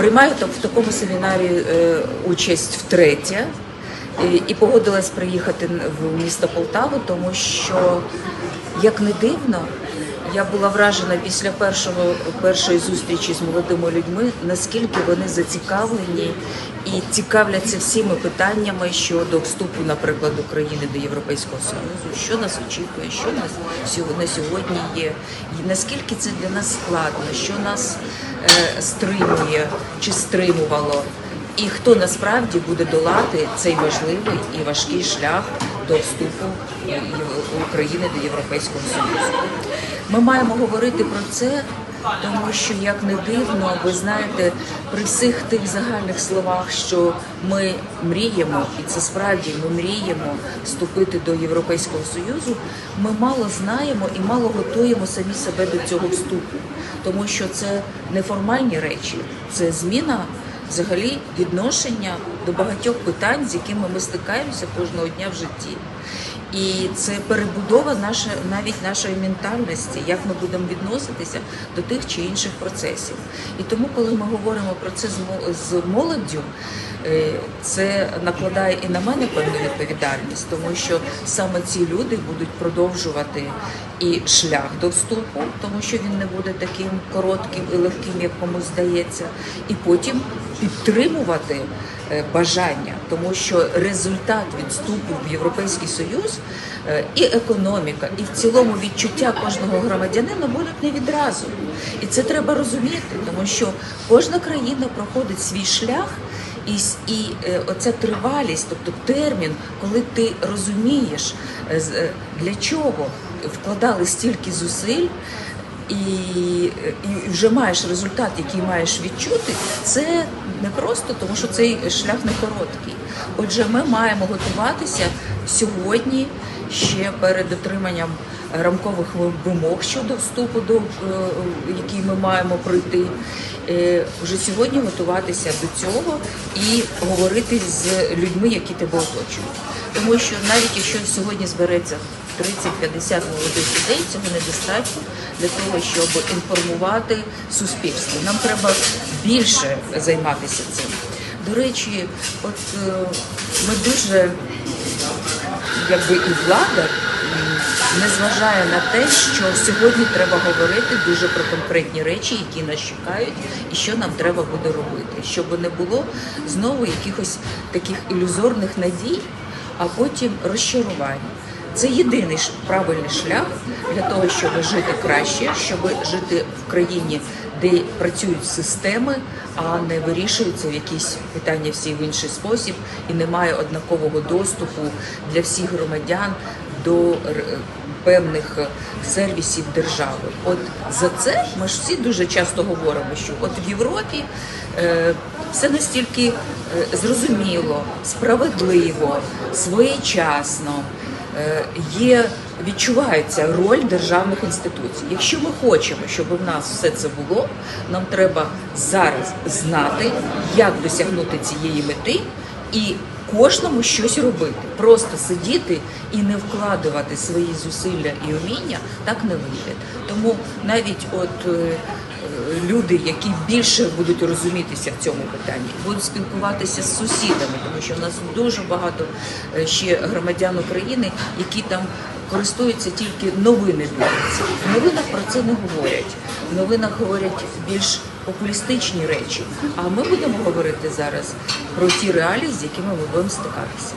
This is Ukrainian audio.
Приймаю в такому семінарі е, участь втретє. І погодилась приїхати в місто Полтаву, тому що, як не дивно, я була вражена після першого першої зустрічі з молодими людьми, наскільки вони зацікавлені і цікавляться всіми питаннями щодо вступу, наприклад, України до Європейського Союзу, що нас очікує, що нас на сьогодні є, і наскільки це для нас складно, що нас е, стримує чи стримувало. І хто насправді буде долати цей важливий і важкий шлях до вступу України до Європейського Союзу. Ми маємо говорити про це, тому що, як не дивно, ви знаєте, при всіх тих загальних словах, що ми мріємо, і це справді ми мріємо вступити до Європейського Союзу, ми мало знаємо і мало готуємо самі себе до цього вступу, тому що це неформальні речі, це зміна взагалі відношення до багатьох питань, з якими ми стикаємося кожного дня в житті. І це перебудова наша, навіть нашої ментальності, як ми будемо відноситися до тих чи інших процесів. І тому, коли ми говоримо про це з мо- з молоддю, е, це накладає і на мене певну відповідальність, тому що саме ці люди будуть продовжувати і шлях до вступу, тому що він не буде таким коротким і легким, як комусь здається, і потім підтримувати е, бажання, тому що результат від вступу в Європейський Союз е, і економіка, і в цілому відчуття кожного громадянина будуть не відразу. І це треба розуміти, тому що кожна країна проходить свій шлях. І, і е, оця тривалість, тобто термін, коли ти розумієш, е, для чого вкладали стільки зусиль, і, і вже маєш результат, який маєш відчути, це не просто, тому що цей шлях не короткий. Отже, ми маємо готуватися сьогодні ще перед дотриманням рамкових вимог щодо вступу, до е, який ми маємо пройти. Е, Вже сьогодні готуватися до цього і говорити з людьми, які тебе оточують. Тому що навіть якщо сьогодні збереться 30-50 молодих людей, цього недостатньо для того, щоб інформувати суспільство. Нам треба більше займатися цим. До речі, от е, ми дуже, якби і влада не зважає на те, що сьогодні треба говорити дуже про конкретні речі, які нас чекають, і що нам треба буде робити, щоб не було знову якихось таких ілюзорних надій, а потім розчарувань. Це єдиний правильний шлях для того, щоб жити краще, щоб жити в країні, де працюють системи, а не вирішуються якісь питання всі в інший спосіб, і немає однакового доступу для всіх громадян до певних сервісів держави. От за це ми ж всі дуже часто говоримо, що от в Європі е, все настільки е, зрозуміло, справедливо, своєчасно. Е, Є відчувається роль державних інституцій. Якщо ми хочемо, щоб в нас все це було, нам треба зараз знати, як досягнути цієї мети і кожному щось робити. Просто сидіти і не вкладувати свої зусилля і уміння так не вийде. Тому навіть от е, люди, які більше будуть розумітися в цьому питанні, будуть спілкуватися з сусідами, тому що в нас дуже багато е, ще громадян України, які там користуються тільки новини. В новинах про це не говорять. В новинах говорять більш популістичні речі. А ми будемо говорити зараз про ті реалії, з якими ми будемо стикатися.